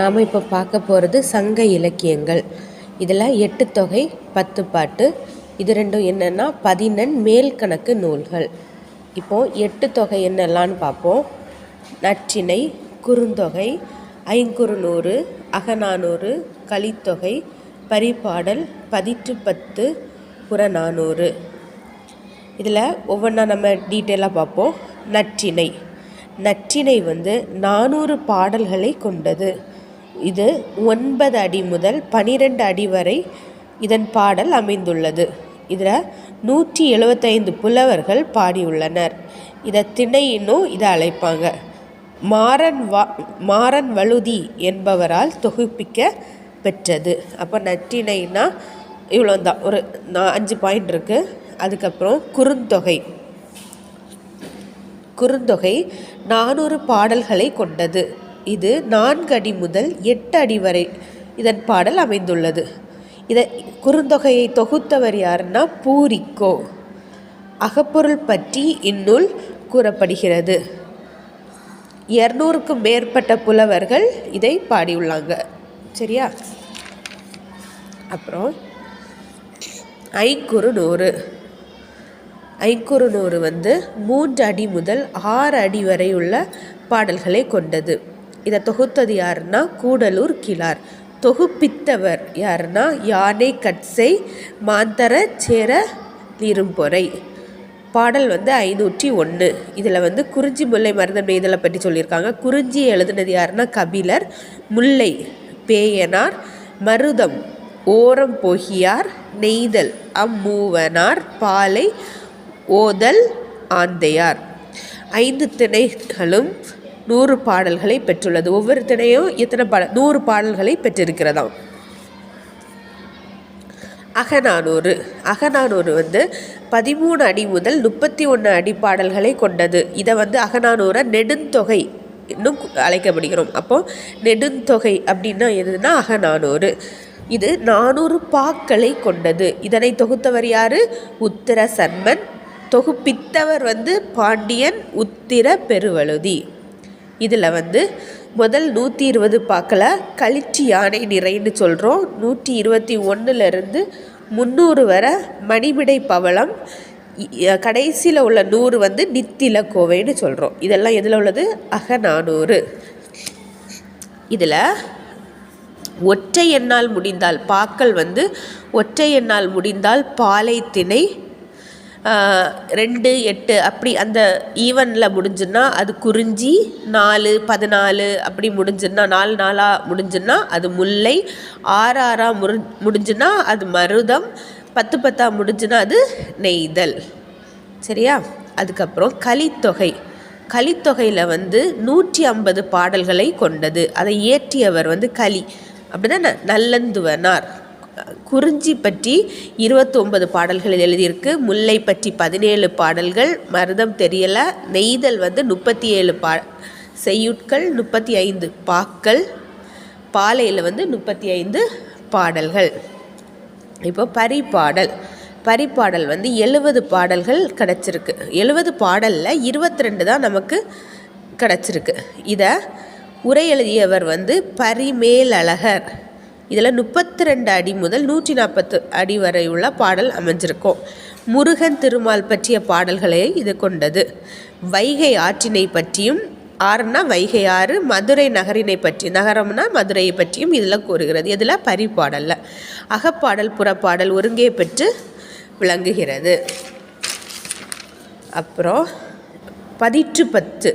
நாம் இப்போ பார்க்க போகிறது சங்க இலக்கியங்கள். இதில் எட்டு தொகை பத்து பாட்டு. இது ரெண்டும் என்னென்னா பதினெண் மேல்கணக்கு நூல்கள். இப்போது எட்டு தொகை என்னெல்லான்னு பார்ப்போம். நற்றிணை குறுந்தொகை ஐங்குறுநூறு அகநானூறு கலித்தொகை பரிபாடல் பதிற்றுப்பத்து புறநானூறு. இதில் ஒவ்வொன்றா நம்ம டீட்டெயிலாக பார்ப்போம். நற்றிணை. நற்றிணை வந்து நானூறு பாடல்களை கொண்டது. இது ஒன்பது அடி முதல் பனிரெண்டு அடி வரை இதன் பாடல் அமைந்துள்ளது. இதில் நூற்றி எழுபத்தைந்து புலவர்கள் பாடியுள்ளனர். இதை திணையினும் இதை அழைப்பாங்க. மாறன் வா மாறன் வழுதி என்பவரால் தொகுப்பிக்க பெற்றது. அப்போ நற்றினைனா இவ்வளோ தான் ஒரு நான் அஞ்சு பாயிண்ட் இருக்குது அதுக்கப்புறம் குறுந்தொகை. குறுந்தொகை நானூறு பாடல்களை கொண்டது. இது நான்கு அடி முதல் எட்டு அடி வரை இதன் பாடல் அமைந்துள்ளது. இதை குறுந்தொகையை தொகுத்தவர் யாருன்னா பூரிக்கோ. அகப்பொருள் பற்றி இந்நூல் கூறப்படுகிறது. இரநூறுக்கும் மேற்பட்ட புலவர்கள் இதை பாடியுள்ளாங்க. சரியா? அப்புறம் ஐக்குறுநூறு ஐங்குறுநூறு வந்து மூன்று அடி முதல் ஆறு அடி வரை உள்ள பாடல்களை கொண்டது. இதை தொகுத்தது யாருன்னா கூடலூர் கிளார் தொகுப்பித்தவர் யாருன்னா யானை கட்சை மாந்தர சேர இரும்பொறை. பாடல் வந்து ஐநூற்றி ஒன்று. இதில் வந்து குறிஞ்சி முல்லை மருதம் நெய்தலை பற்றி சொல்லியிருக்காங்க. குறிஞ்சி எழுதுனது யாருன்னா கபிலர் முல்லை பேயனார் மருதம் ஓரம் போகியார் நெய்தல் அம்மூவனார் பாலை ஓதல் ஆந்தையார். ஐந்து திணைகளும் நூறு பாடல்களை பெற்றுள்ளது. ஒவ்வொரு திணையும் எத்தனை பாடல் நூறு பாடல்களை பெற்றிருக்கிறதாம். அகநானூறு. அகநானூறு வந்து பதிமூணு அடி முதல் முப்பத்தி ஒன்று அடி பாடல்களை கொண்டது. இதை வந்து அகநானூரை நெடுந்தொகை இன்னும் அழைக்கப்படுகிறோம். அப்போது நெடுந்தொகை அப்படின்னா எதுனா அகநானூறு. இது நானூறு பாக்களை கொண்டது. இதனை தொகுத்தவர் யார்? உத்தர சர்மன் தொகுப்பித்தவர் வந்து பாண்டியன் உத்திர பெருவழுதி. இதில் வந்து முதல் நூற்றி இருபது பார்க்கல கழிச்சி யானை நிறைன்னு சொல்கிறோம் நூற்றி இருபத்தி ஒன்றுலேருந்து முந்நூறு வரை மணிமிடை பவளம் கடைசியில் உள்ள நூறு வந்து நித்தில கோவைன்னு சொல்கிறோம் இதெல்லாம் எதில் உள்ளது? அகநானூறு. இதில் ஒற்றை எண்ணால் முடிந்தால் பாக்கள் வந்து ஒற்றை எண்ணால் முடிந்தால் பாலை திணை ரெண்டு எட்டு அப்படி அந்த ஈவனில் முடிஞ்சுன்னா அது குறிஞ்சி நாலு பதினாலு அப்படி முடிஞ்சுன்னா நாலு நாளாக முடிஞ்சுன்னா அது முல்லை ஆறு ஆறாக முடி முடிஞ்சுன்னா அது மருதம் பத்து பத்தாக முடிஞ்சுன்னா அது நெய்தல். சரியா? அதுக்கப்புறம் கலித்தொகை. கலித்தொகையில் வந்து நூற்றி ஐம்பது பாடல்களை கொண்டது. அதை இயற்றியவர் வந்து களி அப்படின்னா நல்லந்துவனார். குறிஞ்சி பற்றி இருபத்தொம்பது பாடல்கள் எழுதியிருக்கு. முல்லை பற்றி பதினேழு பாடல்கள். மருதம் தெரியலை. நெய்தல் வந்து முப்பத்தி ஏழு பா செய்யுட்கள் முப்பத்தி ஐந்து பாக்கள். பாலையில் வந்து முப்பத்தி ஐந்து பாடல்கள். இப்போ பரிபாடல். பரிப்பாடல் வந்து எழுபது பாடல்கள் கிடச்சிருக்கு. எழுபது பாடலில் இருபத்தி ரெண்டு தான் நமக்கு கிடச்சிருக்கு. இதை உரை எழுதியவர் வந்து பரிமேலழகர். இதில் முப்பத்தி ரெண்டு அடி முதல் நூற்றி நாற்பத்து அடி வரை உள்ள பாடல் அமைஞ்சிருக்கும். முருகன் திருமால் பற்றிய பாடல்களை இது கொண்டது. வைகை ஆற்றினை பற்றியும் ஆறுனா வைகை ஆறு மதுரை நகரினை பற்றி நகரம்னா மதுரையை பற்றியும் இதில் கூறுகிறது. இதில் பரிபாடலில். அகப்பாடல் புறப்பாடல் ஒருங்கே பெற்று விளங்குகிறது. அப்புறம் பதிற்று பத்து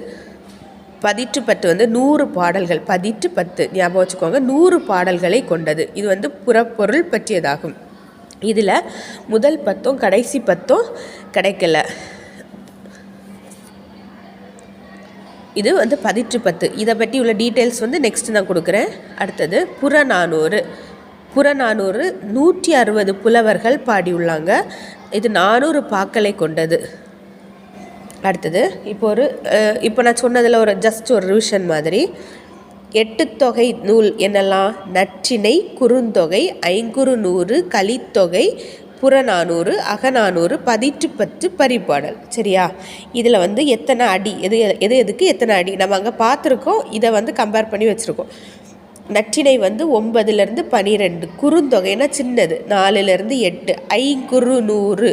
பதிற்று பத்து வந்து நூறு பாடல்கள் பதிற்று பத்து ஞாபகம் வச்சுக்கோங்க நூறு பாடல்களை கொண்டது. இது வந்து புறப்பொருள் பற்றியதாகும். இதில் முதல் பத்தும் கடைசி பத்தும் கிடைக்கல. இது வந்து பதிற்று பத்து. இதை பற்றி உள்ள டீட்டெயில்ஸ் வந்து நெக்ஸ்ட் நான் கொடுக்குறேன். அடுத்தது புறநானூறு. புறநானூறு நூற்றி அறுபது புலவர்கள் பாடியுள்ளாங்க. இது நானூறு பாக்களை கொண்டது. அடுத்தது இப்போ ஒரு இப்போ நான் சொன்னதில் ஒரு ஜஸ்ட் ஒரு ரிவிஷன் மாதிரி. எட்டுத்தொகை நூல் என்னெல்லாம்? நற்றிணை குறுந்தொகை ஐங்குறு நூறு கலித்தொகை புறநானூறு அகநானூறு பதிற்று பத்து பரிபாடல். சரியா? இதில் வந்து எத்தனை அடி? எது எது எதுக்கு எத்தனை அடி? நம்ம அங்கே பார்த்துருக்கோம் இதை வந்து கம்பேர் பண்ணி வச்சுருக்கோம். நற்றிணை வந்து ஒன்பதுலேருந்து பனிரெண்டு குறுந்தொகைனா சின்னது நாலுலேருந்து எட்டு ஐங்குறு நூறு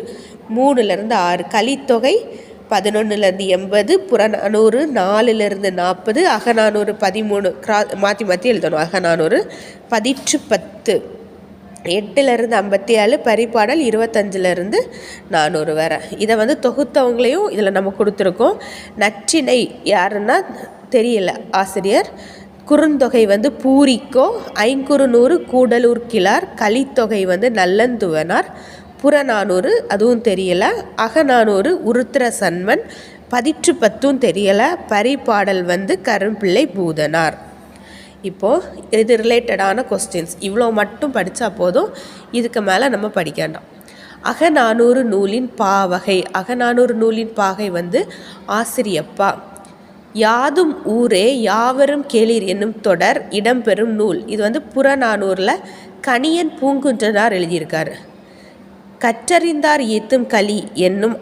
மூணுலேருந்து ஆறு கலித்தொகை பதினொன்றுலேருந்து எண்பது புறநானூறு நாலுலேருந்து நாற்பது அகநானூறு பதிமூணு கிரா மாற்றி மாற்றி எழுதணும். அகநானூறு பதிற்று பத்து. எட்டுலேருந்து ஐம்பத்தி ஏழு பரிபாடல் இருபத்தஞ்சிலேருந்து நானூறு வேறு இதை வந்து தொகுத்தவங்களையும் இதில் நம்ம கொடுத்துருக்கோம். நற்றிணை யாருன்னா தெரியல ஆசிரியர். குறுந்தொகை வந்து பூரிக்கோ ஐங்குறுநூறு கூடலூர் கிளார் கலித்தொகை வந்து நல்லந்துவனார். புறநானூறு அதுவும் தெரியலை. அகநானூறு உருத்திர சன்மன் பதிற்று பத்தும் தெரியலை. பரிபாடல் வந்து கரும்பிள்ளை பூதனார். இப்போது இது ரிலேட்டடான கொஸ்டின்ஸ் இவ்வளோ மட்டும் படித்தா போதும். இதுக்கு மேலே நம்ம படிக்க வேண்டாம். அகநானூறு நூலின் பாவகை அகநானூறு நூலின் பாகை வந்து ஆசிரியப்பா. யாதும் ஊரே யாவரும் கேளீர் என்னும் தொடர் இடம்பெறும் நூல். இது வந்து புறநானூரில் கணியன் பூங்குன்றனார் எழுதியிருக்காரு. கற்றறிந்தார் ஏத்தும் கலி என்னும்